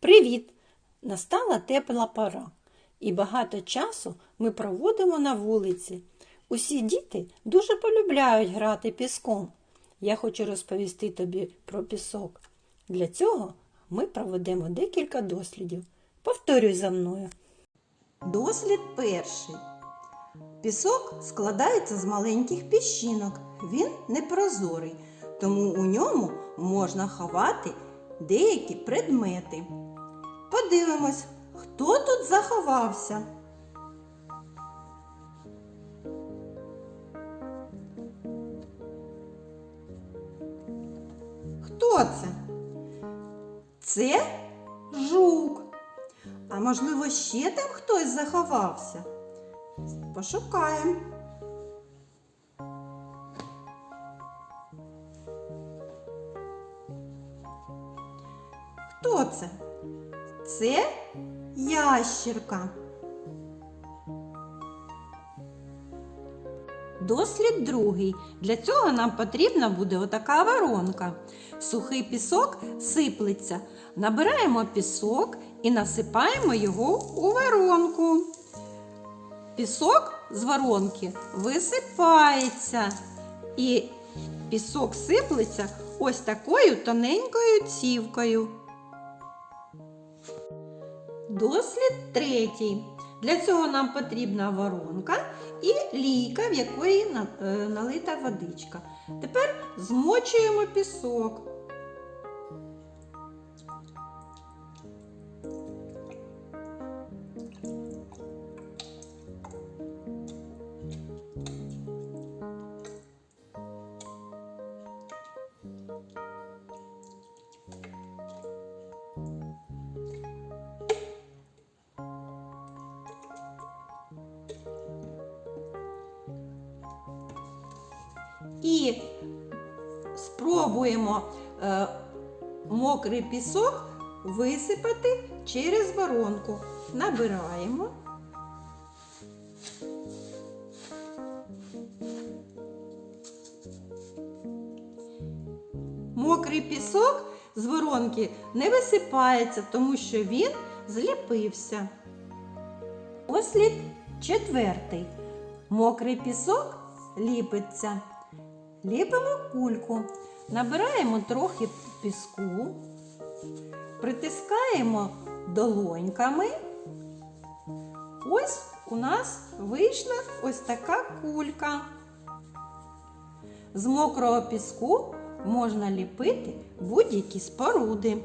Привіт! Настала тепла пора, і багато часу ми проводимо на вулиці. Усі діти дуже полюбляють грати піском. Я хочу розповісти тобі про пісок. Для цього ми проведемо декілька дослідів. Повторюй за мною. Дослід перший. Пісок складається з маленьких піщинок. Він непрозорий, тому у ньому можна ховати деякі предмети. Подивимось, хто тут заховався. Хто це? Це жук. А можливо, ще там хтось заховався? Пошукаємо. Хто це? Це ящірка. Дослід другий. Для цього нам потрібна буде отака воронка. Сухий пісок сиплеться. Набираємо пісок і насипаємо його у воронку. Пісок з воронки висипається, і пісок сиплеться ось такою тоненькою цівкою. Дослід третій. Для цього нам потрібна воронка і лійка, в якої е, налита водичка. Тепер змочуємо пісок. І спробуємо е, мокрий пісок висипати через воронку. Набираємо. Мокрий пісок з воронки не висипається, тому що він зліпився. Дослід четвертий. Мокрий пісок ліпиться. Ліпимо кульку. Набираємо трохи піску, притискаємо долоньками. Ось у нас вийшла ось така кулька. З мокрого піску можна ліпити будь-які споруди.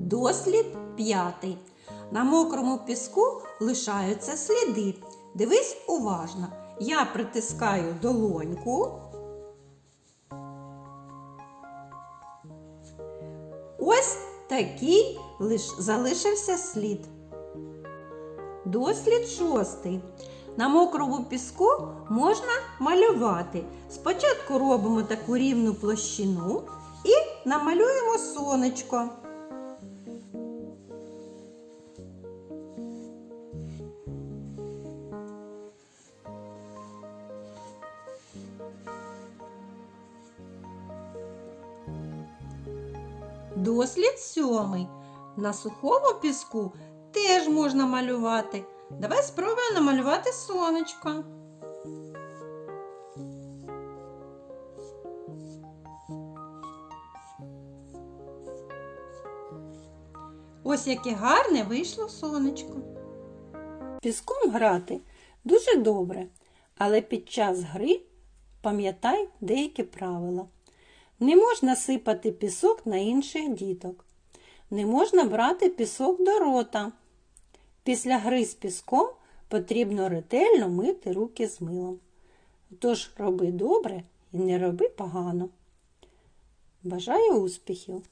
Дослід п'ятий. На мокрому піску лишаються сліди. Дивись уважно. Я притискаю долоньку. Ось такий лиш залишився слід. Дослід шостий. На мокрому піску можна малювати. Спочатку робимо таку рівну площину і намалюємо сонечко. Дослід сьомий. На сухому піску теж можна малювати. Давай спробуємо намалювати сонечко. Ось яке гарне вийшло сонечко. Піском грати дуже добре, але під час гри пам'ятай деякі правила. Не можна сипати пісок на інших діток. Не можна брати пісок до рота. Після гри з піском потрібно ретельно мити руки з милом. Тож роби добре і не роби погано. Бажаю успіхів!